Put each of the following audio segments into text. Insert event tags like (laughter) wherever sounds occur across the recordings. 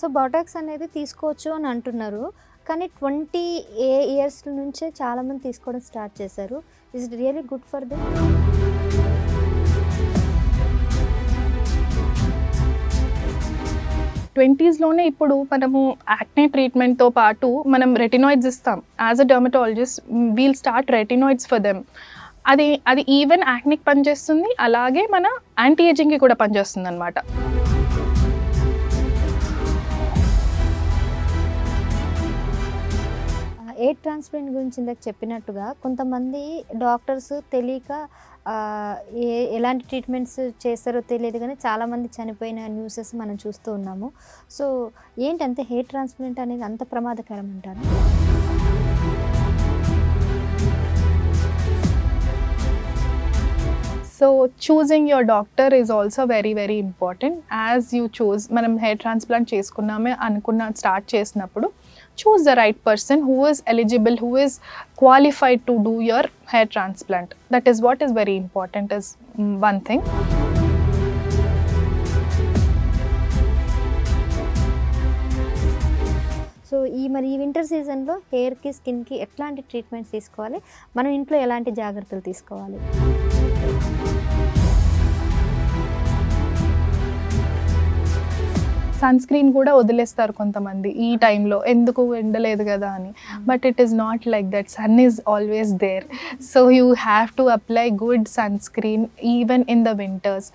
So బాటాక్స్ అనేది తీసుకోవచ్చు అని అంటున్నారు. కానీ ట్వంటీ ఏ ఇయర్స్ నుంచే చాలామంది తీసుకోవడం స్టార్ట్ చేశారు. Is really good for them ట్వంటీస్లోనే ఇప్పుడు మనము యాక్నే ట్రీట్మెంట్తో పాటు మనం రెటినాయిడ్స్ ఇస్తాం. As a dermatologist we'll start retinoids for them అది అది ఈవెన్ యాక్నిక్ పనిచేస్తుంది. అలాగే మన యాంటీ ఏజింగ్కి కూడా పనిచేస్తుంది అనమాట ఎయిర్ ట్రాన్స్ప్లాంట్ గురించి ఇందాక చెప్పినట్టుగా కొంతమంది డాక్టర్స్ తెలియక ఏ ఎలాంటి ట్రీట్మెంట్స్ చేస్తారో తెలియదు కానీ చాలామంది చనిపోయిన న్యూసెస్ మనం చూస్తూ ఉన్నాము. సో ఏంటంటే హెయిర్ ట్రాన్స్ప్లాంట్ అనేది అంత ప్రమాదకరం అంటారు? So choosing your doctor is also very very important as you choose మనం హెయిర్ ట్రాన్స్ప్లాంట్ చేసుకున్నామే అనుకున్న స్టార్ట్ చేసినప్పుడు choose the right person who is eligible who is qualified to do your hair transplant. That is what is very important is one thing so ఈ మరి ఈ winter సీజన్లో హెయిర్కి స్కిన్కి ఎట్లాంటి ట్రీట్మెంట్స్ తీసుకోవాలి? మనం ఇంట్లో ఎలాంటి జాగ్రత్తలు తీసుకోవాలి? సన్ స్క్రీన్ కూడా వదిలేస్తారు కొంతమంది ఈ టైంలో. ఎందుకు ఎండలేదు కదా అని. But it is not like that sun is always there so you have to apply good sunscreen even in the winters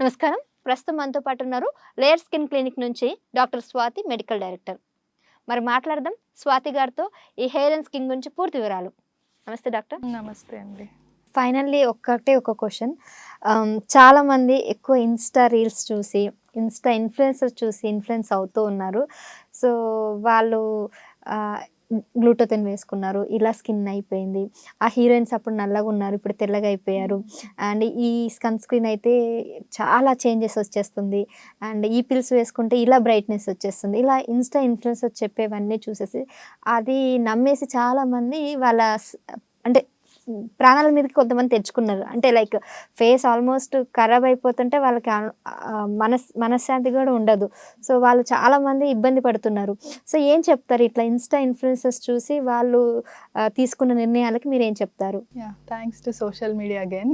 నమస్కారం. ప్రస్తుతం మనతో పాటు ఉన్నారు లేయర్ స్కిన్ క్లినిక్ నుంచి డాక్టర్ స్వాతి మెడికల్ డైరెక్టర్. మరి మాట్లాడదాం. స్వాతి గారితో ఈ హెయిర్ అండ్ స్కిన్ గురించి పూర్తి వివరాలు. నమస్తే డాక్టర్. నమస్తే అండి. ఫైనల్లీ ఒక్కటే ఒక క్వశ్చన్. చాలామంది ఎక్కువ ఇన్స్టా రీల్స్ చూసి ఇన్స్టా ఇన్ఫ్లుయెన్సర్ చూసి ఇన్ఫ్లుయెన్స్ అవుతూ ఉన్నారు. సో వాళ్ళు గ్లూటోతెన్ వేసుకున్నారు ఇలా స్కిన్ అయిపోయింది ఆ హీరోయిన్స్ అప్పుడు నల్లగా ఉన్నారు ఇప్పుడు తెల్లగా అయిపోయారు. అండ్ ఈ స్కన్ స్క్రీన్ అయితే చాలా చేంజెస్ వచ్చేస్తుంది. అండ్ ఈ పిల్స్ వేసుకుంటే ఇలా బ్రైట్నెస్ వచ్చేస్తుంది. ఇలా ఇన్స్టా ఇన్ఫ్లుయెన్సర్ చెప్పేవన్నీ చూసేసి అది నమ్మేసి చాలామంది వాళ్ళ అంటే ప్రాణాల మీదకి కొంతమంది తెచ్చుకున్నారు. అంటే లైక్ ఫేస్ ఆల్మోస్ట్ ఖరాబ్ అయిపోతుంటే వాళ్ళకి మనస్ మనశ్శాంతి కూడా ఉండదు. సో వాళ్ళు చాలా మంది ఇబ్బంది పడుతున్నారు. సో ఏం చెప్తారు? ఇట్లా ఇన్స్టా ఇన్ఫ్లుయెన్సెస్ చూసి వాళ్ళు తీసుకున్న నిర్ణయాలకి మీరు ఏం చెప్తారు? Yeah thanks to social media again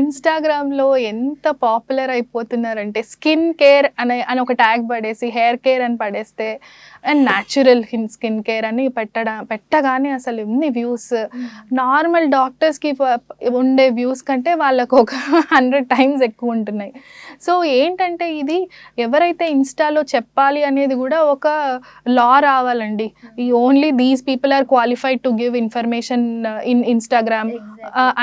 ఇన్స్టాగ్రామ్లో ఎంత పాపులర్ అయిపోతున్నారంటే స్కిన్ కేర్ అనే అని ఒక ట్యాగ్ పడేసి హెయిర్ కేర్ అని పడేస్తే అండ్ న్యాచురల్ స్కిన్ కేర్ అని పెట్టడం పెట్టగానే అసలు ఎన్ని వ్యూస్ నార్మల్ డాక్టర్స్కి ఉండే వ్యూస్ కంటే వాళ్ళకు ఒక (laughs) హండ్రెడ్ టైమ్స్ ఎక్కువ ఉంటున్నాయి. సో ఏంటంటే ఇది ఎవరైతే ఇన్స్టాలో చెప్పాలి అనేది కూడా ఒక లా రావాలండి. ఈ only these people are qualified to give information in Instagram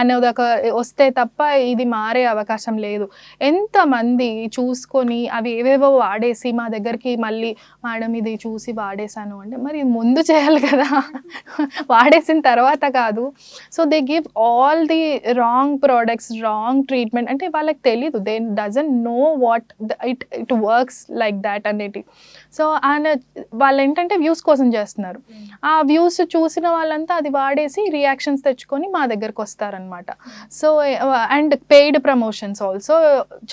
అనేది ఒక వస్తే తప్ప ఇది మారే అవకాశం లేదు. ఎంతమంది చూసుకొని అవి ఏవేవో వాడేసి మా దగ్గరికి మళ్ళీ మేడం ఇది చూసి వాడేశాను అంటే మరి ముందు చేయాలి కదా. (laughs) వాడేసిన తర్వాత కాదు. So they give all the wrong products wrong treatment. అంటే వాళ్ళకి తెలీదు. They doesn't know know what it it works like that అనేది. సో ఆయన వాళ్ళు ఏంటంటే వ్యూస్ కోసం చేస్తున్నారు. ఆ వ్యూస్ చూసిన వాళ్ళంతా అది వాడేసి రియాక్షన్స్ తెచ్చుకొని మా దగ్గరకు వస్తారనమాట so and paid promotions also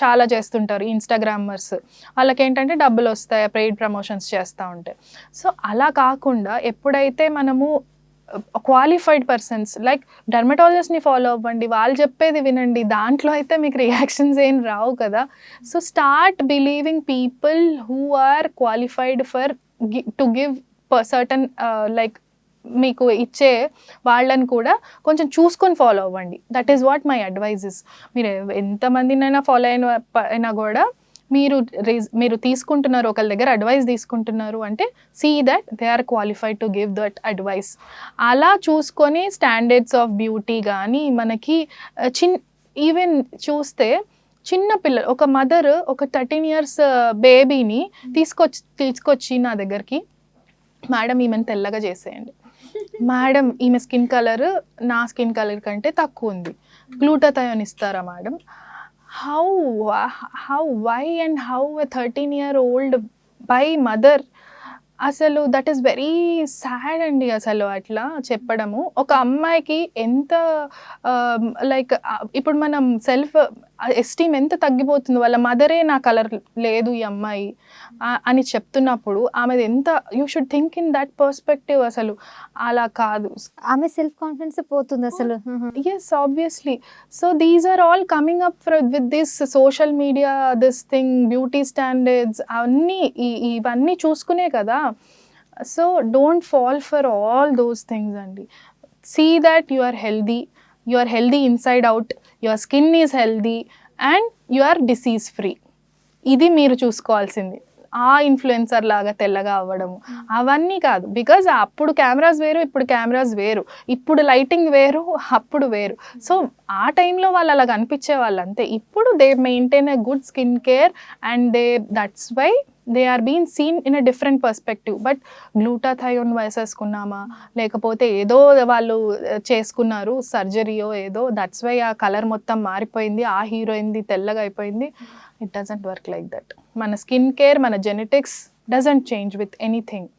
చాలా చేస్తుంటారు ఇన్స్టాగ్రామర్స్ వాళ్ళకి ఏంటంటే డబ్బులు వస్తాయి పెయిడ్ ప్రమోషన్స్ చేస్తూ ఉంటాయి సో అలా కాకుండా ఎప్పుడైతే మనము క్వాలిఫైడ్ పర్సన్స్ లైక్ డర్మటాలజిస్ట్ని ఫాలో అవ్వండి వాళ్ళు చెప్పేది వినండి. దాంట్లో అయితే మీకు రియాక్షన్స్ ఏం రావు కదా. So start believing people who are qualified for to give certain like మీకు ఇచ్చే వాళ్ళని కూడా కొంచెం చూసుకొని ఫాలో అవ్వండి. That is what my advises మీరు ఎంతమందినైనా ఫాలో అయిన ప- అయినా కూడా మీరు రీజ్- మీరు తీసుకుంటున్నారు ఒకళ్ళ దగ్గర అడ్వైస్ తీసుకుంటున్నారు అంటే see that they are qualified to give that advice అలా చూసుకొని స్టాండర్డ్స్ ఆఫ్ బ్యూటీ కానీ మనకి చిన్ ఈవెన్ చూస్తే చిన్న పిల్లలు ఒక మదర్ ఒక థర్టీన్ ఇయర్స్ బేబీని తీసుకొచ్చి తీసుకొచ్చి నా దగ్గరికి మేడం ఈమెను తెల్లగా చేసేయండి. మేడం ఈమె స్కిన్ కలర్ నా స్కిన్ కలర్ కంటే తక్కువ ఉంది. గ్లూటథయోన్ ఇస్తారా madam how how why and how a thirteen year old by mother అసలు దట్ ఈస్ వెరీ సాడ్ అండి అసలు అట్లా చెప్పడము. ఒక అమ్మాయికి ఎంత um, లైక్ uh, ఇప్పుడు మనం సెల్ఫ్ ఎస్టీమ్ ఎంత తగ్గిపోతుంది వాళ్ళ మదరే నా కలర్ లేదు ఈ అమ్మాయి అని చెప్తున్నప్పుడు ఆమెది ఎంత you should think in that perspective అసలు. అలా కాదు. ఆమె సెల్ఫ్ కాన్ఫిడెన్స్ పోతుంది అసలు. Yes obviously so these are all coming up with this social media this thing beauty standards అవన్నీ ఇవన్నీ చూసుకునే కదా. So don't fall for all those things అండి see that you are healthy you are healthy inside out your skin is healthy and you are disease free ఇది మీరు చూసుకోవాల్సింది. ఆ influencer లాగా తెల్లగా అవ్వడము. అవన్నీ కాదు. బికాజ్ అప్పుడు కెమెరాస్ వేరు ఇప్పుడు కెమెరాస్ వేరు. ఇప్పుడు లైటింగ్ వేరు అప్పుడు వేరు. సో ఆ టైంలో వాళ్ళు అలా కనిపించే వాళ్ళు అంతే ఇప్పుడు they maintain a good skin care and they that's why they are been seen in a different perspective but glutathione వేసేసుకున్నామా లేకపోతే ఏదో వాళ్ళు uh, చేసుకున్నారు సర్జరీయో ఏదో దట్స్ వై ఆ కలర్ మొత్తం మారిపోయింది ఆ హీరోయిన్ది తెల్లగా అయిపోయింది. It doesn't work like that మన స్కిన్ కేర్ మన genetics doesn't change with anything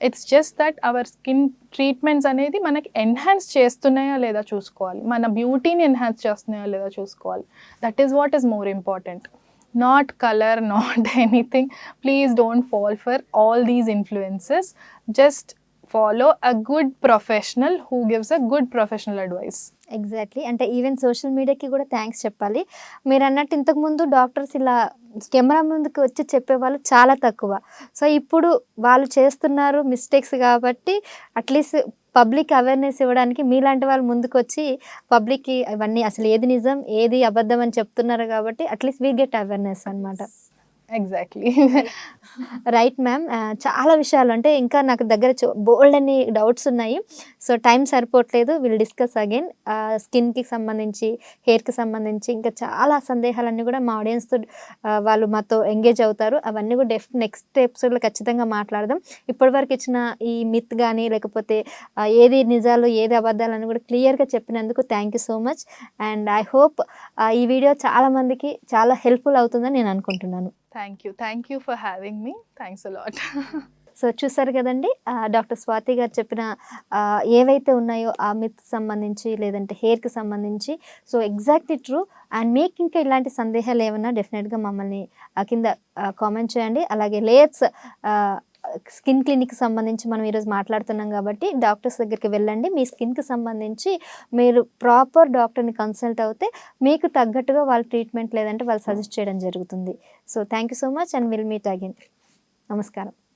it's just that our skin treatments అనేది మనకి ఎన్హాన్స్ చేస్తున్నాయా లేదా చూసుకోవాలి. మన బ్యూటీని ఎన్హాన్స్ చేస్తున్నాయా లేదా చూసుకోవాలి. That is what is more important not colour not anything please don't fall for all these influences just follow a good professional who gives a good professional advice exactly అంటే even social మీడియాకి కూడా thanks చెప్పాలి. మీరు అన్నట్టు ఇంతకుముందు doctors ఇలా camera ముందుకు వచ్చి చెప్పేవాళ్ళు చాలా తక్కువ. సో ఇప్పుడు వాళ్ళు చేస్తున్నారు మిస్టేక్స్ కాబట్టి అట్లీస్ట్ పబ్లిక్ అవేర్నెస్ ఇవ్వడానికి మీలాంటి వాళ్ళు ముందుకొచ్చి పబ్లిక్కి ఇవన్నీ అసలు ఏది నిజం ఏది అబద్ధం అని చెప్తున్నారు కాబట్టి at least we get awareness అనమాట ఎగ్జాక్ట్లీ రైట్ మ్యామ్ చాలా విషయాలు అంటే ఇంకా నాకు దగ్గర బోల్డ్ అని డౌట్స్ ఉన్నాయి. సో టైం సరిపోవట్లేదు. విల్ డిస్కస్ అగైన్ స్కిన్కి సంబంధించి హెయిర్కి సంబంధించి ఇంకా చాలా సందేహాలన్నీ కూడా మా ఆడియన్స్తో uh, వాళ్ళు మాతో ఎంగేజ్ అవుతారు. అవన్నీ కూడా డెఫ్ నెక్స్ట్ ఎపిసోడ్లో ఖచ్చితంగా మాట్లాడదాం. ఇప్పటివరకు ఇచ్చిన ఈ మిత్ కానీ లేకపోతే uh, ఏది నిజాలు ఏది అబద్ధాలు అని కూడా క్లియర్గా చెప్పినందుకు thank you so much and I hope ఈ వీడియో చాలా మందికి చాలా హెల్ప్ఫుల్ అవుతుందని నేను అనుకుంటున్నాను. Thank you thank you for having me thanks a lot so చూసారు కదండి డాక్టర్ స్వాతి గారు చెప్పిన ఏవైతే ఉన్నాయో ఆ మిత్ సంబంధించి లేదంటే హెయిర్కి సంబంధించి సో ఎగ్జాక్ట్లీ ట్రూ అండ్ మీకు ఇంకా ఇలాంటి సందేహాలు ఏమన్నా డెఫినెట్గా మమ్మల్ని ఆ, కింద కామెంట్ చేయండి. అలాగే లేయర్స్ స్కిన్ క్లినిక్ సంబంధించి మనం ఈరోజు మాట్లాడుతున్నాం కాబట్టి డాక్టర్స్ దగ్గరికి వెళ్ళండి. మీ స్కిన్కి సంబంధించి మీరు ప్రాపర్ డాక్టర్ని కన్సల్ట్ అవుతే మీకు తగ్గట్టుగా వాళ్ళ ట్రీట్మెంట్ లేదంటే వాళ్ళు సజెస్ట్ చేయడం జరుగుతుంది. So thank you so much and will meet again. నమస్కారం.